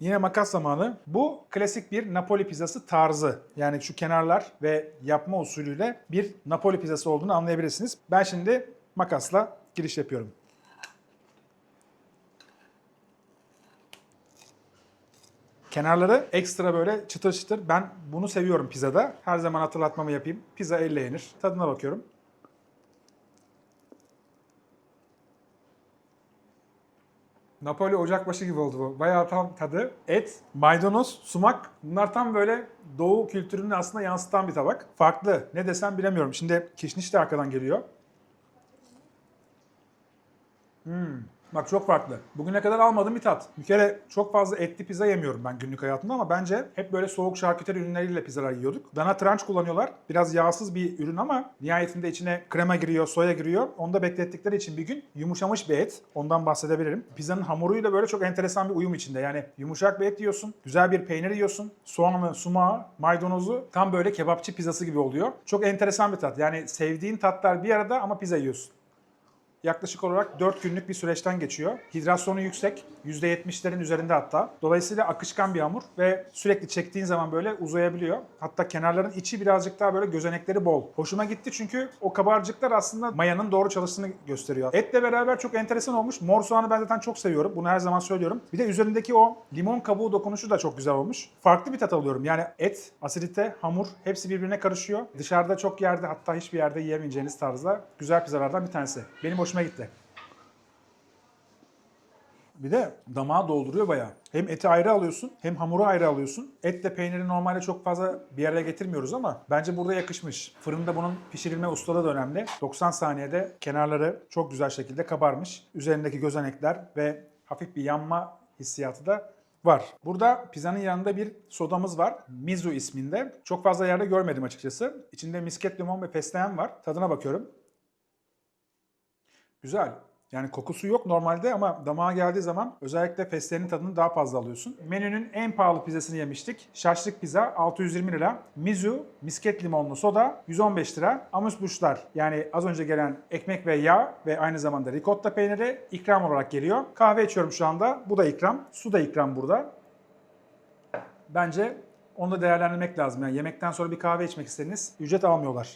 Yine makas zamanı. Bu klasik bir Napoli pizzası tarzı. Yani şu kenarlar ve yapma usulüyle bir Napoli pizzası olduğunu anlayabilirsiniz. Ben şimdi makasla giriş yapıyorum. Kenarları ekstra böyle çıtır çıtır. Ben bunu seviyorum pizzada. Her zaman hatırlatmamı yapayım. Pizza elle yenir. Tadına bakıyorum. Napoli ocakbaşı gibi oldu bu. Bayağı tam tadı. Et, maydanoz, sumak. Bunlar tam böyle doğu kültürünü aslında yansıtan bir tabak. Farklı. Ne desem bilemiyorum. Şimdi kişniş de arkadan geliyor. Bak çok farklı. Bugüne kadar almadığım bir tat. Bir kere çok fazla etli pizza yemiyorum ben günlük hayatımda ama bence hep böyle soğuk şarküteri ürünleriyle pizzalar yiyorduk. Dana tranç kullanıyorlar. Biraz yağsız bir ürün ama nihayetinde içine krema giriyor, soya giriyor. Onu da beklettikleri için bir gün yumuşamış bir et. Ondan bahsedebilirim. Pizzanın hamuruyla böyle çok enteresan bir uyum içinde. Yani yumuşak bir et yiyorsun, güzel bir peynir yiyorsun, soğanı, sumağı, maydanozu tam böyle kebapçı pizzası gibi oluyor. Çok enteresan bir tat. Yani sevdiğin tatlar bir arada ama pizza yiyorsun. Yaklaşık olarak 4 günlük bir süreçten geçiyor. Hidrasyonu yüksek, %70'lerin üzerinde hatta. Dolayısıyla akışkan bir hamur ve sürekli çektiğin zaman böyle uzayabiliyor. Hatta kenarların içi birazcık daha böyle gözenekleri bol. Hoşuma gitti çünkü o kabarcıklar aslında mayanın doğru çalıştığını gösteriyor. Etle beraber çok enteresan olmuş. Mor soğanı ben zaten çok seviyorum. Bunu her zaman söylüyorum. Bir de üzerindeki o limon kabuğu dokunuşu da çok güzel olmuş. Farklı bir tat alıyorum. Yani et, asidite, hamur hepsi birbirine karışıyor. Dışarıda çok yerde hatta hiçbir yerde yiyemeyeceğiniz tarzda güzel pizzalardan bir tanesi. Benim hoşuma gitti. Bir de damağı dolduruyor bayağı. Hem eti ayrı alıyorsun hem hamuru ayrı alıyorsun. Etle peyniri normalde çok fazla bir araya getirmiyoruz ama bence burada yakışmış. Fırında bunun pişirilme ustalığı da önemli. 90 saniyede kenarları çok güzel şekilde kabarmış. Üzerindeki gözenekler ve hafif bir yanma hissiyatı da var. Burada pizzanın yanında bir sodamız var. Mizu isminde. Çok fazla yerde görmedim açıkçası. İçinde misket limon ve fesleğen var. Tadına bakıyorum. Güzel. Yani kokusu yok normalde ama damağa geldiği zaman özellikle fesleğenin tadını daha fazla alıyorsun. Menünün en pahalı pizzasını yemiştik. Şaşlık pizza 620 lira. Mizu, misket limonlu soda 115 lira. Amus buşlar yani az önce gelen ekmek ve yağ ve aynı zamanda ricotta peyniri ikram olarak geliyor. Kahve içiyorum şu anda. Bu da ikram. Su da ikram burada. Bence onu da değerlendirmek lazım. Yani yemekten sonra bir kahve içmek istediniz. Ücret almıyorlar.